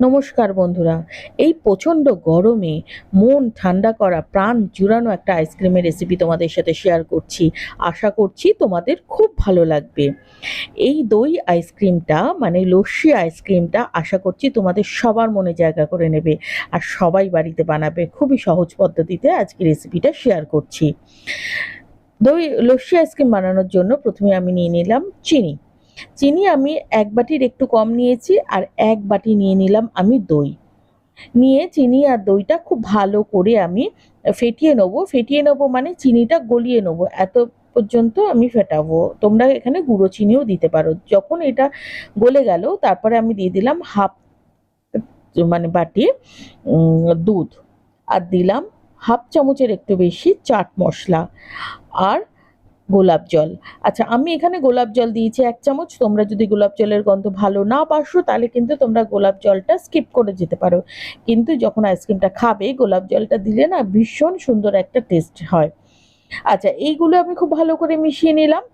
নমস্কার বন্ধুরা, এই প্রচণ্ড গরমে মন ঠান্ডা করা, প্রাণ জুড়ানো একটা আইসক্রিমের রেসিপি তোমাদের সাথে শেয়ার করছি। আশা করছি তোমাদের খুব ভালো লাগবে। এই দই আইসক্রিমটা মানে লস্যি আইসক্রিমটা, আশা করছি তোমাদের সবার মনে জায়গা করে নেবে। আর সবাই বাড়িতে বানাবে, খুবই সহজ পদ্ধতিতে আজকে রেসিপিটা শেয়ার করছি। দই, লস্যি আইসক্রিম বানানোর জন্য প্রথমে আমি নিয়ে নিলাম চিনি। চিনি আমি এক বাটির একটু কম নিয়েছি আর এক বাটি নিয়ে নিলাম আমি দই। নিয়ে চিনি আর দইটা খুব ভালো করে আমি ফেটিয়ে নেব। ফেটিয়ে নেব মানে চিনিটা গলিয়ে নেব। এত পর্যন্ত আমি ফেটাবো। তোমরা এখানে গুঁড়ো চিনিও দিতে পারো। যখন এটা গলে গেল, তারপরে আমি দিয়ে দিলাম হাফ মানে বাটি দুধ। আর দিলাম হাফ চামচের একটু বেশি চাট মশলা। আর গোলাপ জল। আচ্ছা আমি এখানে গোলাপ জল দিয়েছি এক চামচ। তোমরা যদি গোলাপ জলের গন্ধ ভালো না পাসো তাহলে কিন্তু তোমরা গোলাপ জলটা স্কিপ করে যেতে পারো। কিন্তু যখন আইসক্রিমটা খাবে, গোলাপ জলটা দিলে না ভীষণ সুন্দর একটা টেস্ট হয়। আচ্ছা এইগুলো আমি খুব ভালো করে মিশিয়ে নিলাম।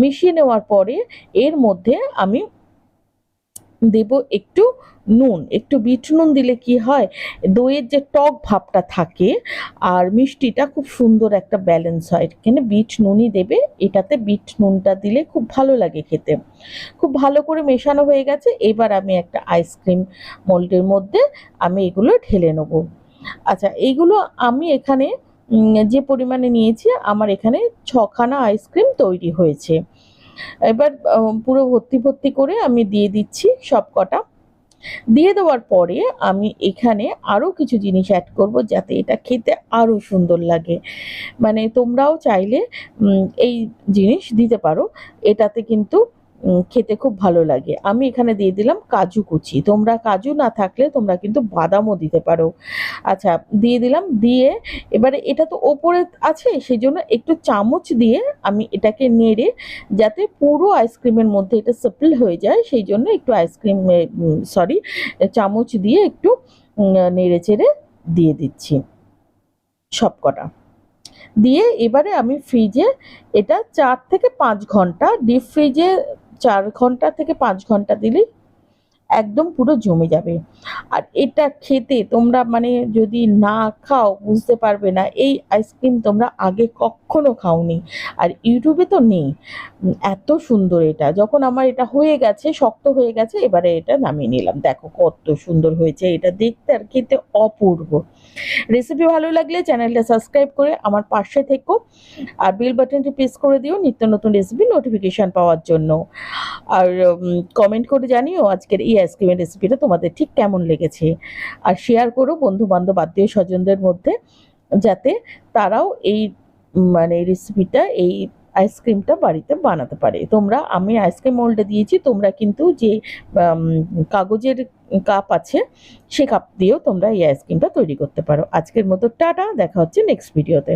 মিশিয়ে নেওয়ার পরে এর মধ্যে আমি দেব একটু নুন, একটু বিট নুন দিলে কি হয়? দইয়ের যে টক ভাবটা থাকে আর মিষ্টিটা খুব সুন্দর একটা ব্যালেন্স হয়। এখানে বিট নুনই দেবে, এটাতে বিট নুনটা দিলে খুব ভালো লাগে খেতে। খুব ভালো করে মেশানো হয়ে গেছে, এবার আমি একটা আইসক্রিম মোল্ডের মধ্যে আমি এগুলো ঢেলে নেব। আচ্ছা এইগুলো আমি এখানে যে পরিমাণে নিয়েছি, আমার এখানে ছখানা আইসক্রিম তৈরি হয়েছে। এবার পুরো ভর্তি ভর্তি করে আমি দিয়ে দিচ্ছি সব কটা দিয়ে দেওয়ার পরে আমি এখানে আরও কিছু জিনিস অ্যাড করব যাতে এটা খেতে আরও সুন্দর লাগে। মানে তোমরাও চাইলে এই জিনিস দিতে পারো। এটাতে কিন্তু খেতে খুব ভালো লাগে। আমি এখানে দিয়ে দিলাম কাজু কুচি। তোমরা কাজু না থাকলে তোমরা কিন্তু বাদামও দিতে পারো। আচ্ছা দিয়ে দিলাম, দিয়ে এবারে এটা তো ওপরে আছে সেই জন্য একটু চামচ দিয়ে আমি এটাকে নেড়ে যাতে পুরো আইসক্রিমের মধ্যে এটা সেটেল হয়ে যায় সেই জন্য একটু আইসক্রিম সরি চামচ দিয়ে একটু নেড়ে চেড়ে দিয়ে দিচ্ছি। সব কটা। দিয়ে এবারে আমি ফ্রিজে এটা চার থেকে পাঁচ ঘণ্টা ডিপ ফ্রিজে চার ঘণ্টা থেকে পাঁচ ঘণ্টা দিলেই একদম পুরো জমে যাবে। আর এটা খেতে তোমরা মানে যদি না খাও, বুঝতে পারবে না, এই আইসক্রিম তোমরা আগে কখনো খাওনি। আর ইউটিউবে তো নেই। এত সুন্দর এটা। যখন আমার এটা হয়ে গেছে, শক্ত হয়ে গেছে, এবারে এটা নামিয়ে নিলাম। দেখো কত সুন্দর হয়েছে। এটা দেখতে আর খেতে অপূর্ব। রেসিপি ভালো লাগলে চ্যানেলটা সাবস্ক্রাইব করে আমার পাশে থেকো। আর বেল বাটনটি প্রেস করে দিও নিত্য নতুন রেসিপি নোটিফিকেশান পাওয়ার জন্য। আর কমেন্ট করে জানিও আজকের এই আইসক্রিমের রেসিপিটা তোমাদের ঠিক কেমন লেগেছে। আর শেয়ার করো বন্ধু বান্ধব আত্মীয় স্বজনদের মধ্যে, যাতে তারাও এই মানে রেসিপিটা এই আইসক্রিমটা বাড়িতে বানাতে পারে। তোমরা, আমি আইসক্রিম মোল্ডে দিয়েছি, তোমরা কিন্তু যে কাগজের কাপ আছে, সে কাপ দিয়েও তোমরা এই আইসক্রিমটা তৈরি করতে পারো। আজকের মতো টাটা, দেখা হচ্ছে নেক্সট ভিডিওতে